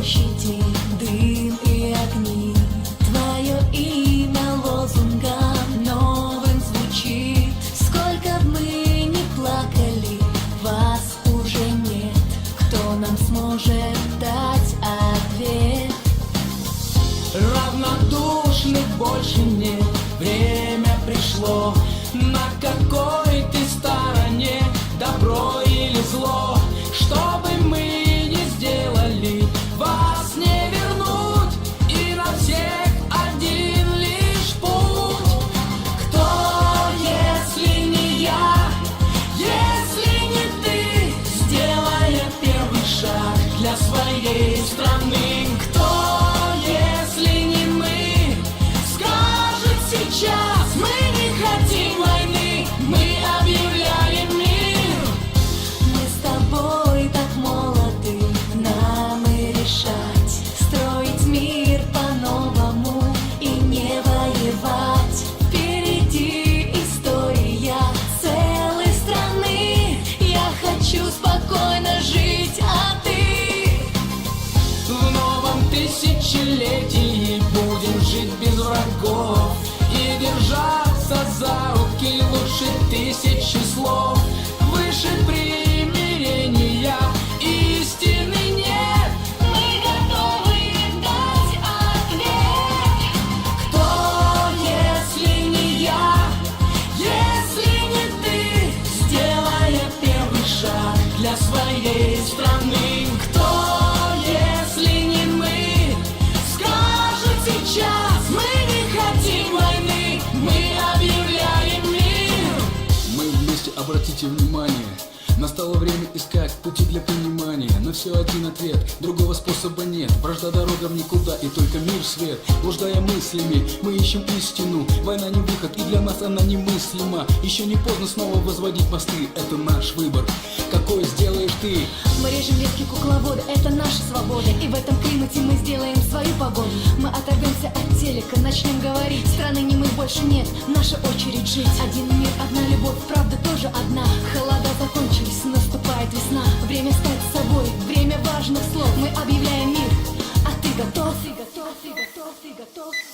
площади дым и огни. Твое имя лозунгом новым звучит. Сколько б мы не плакали, вас уже нет. Кто нам сможет дать ответ? Равнодушных больше нет, время пришло. Для своей страны Şile обратите внимание Настало время искать пути для понимания. На все один ответ, другого способа нет. Вражда дорогам никуда и только мир свет. Блуждая мыслями, мы ищем истину. Война не выход и для нас она немыслима. Еще не поздно снова возводить мосты. Это наш выбор, какой сделаешь ты? Мы режем ветки кукловода, это наша свобода. И в этом климате мы сделаем свою погоду. Мы оторвемся от телека, начнем говорить. Страны не мы больше нет, наша очередь жить. Один мир, одна любовь, правда тоже одна. Закончились, наступает весна. Время стать собой, время важных слов. Мы объявляем мир, а ты готов, ты готов, ты готов, ты готов.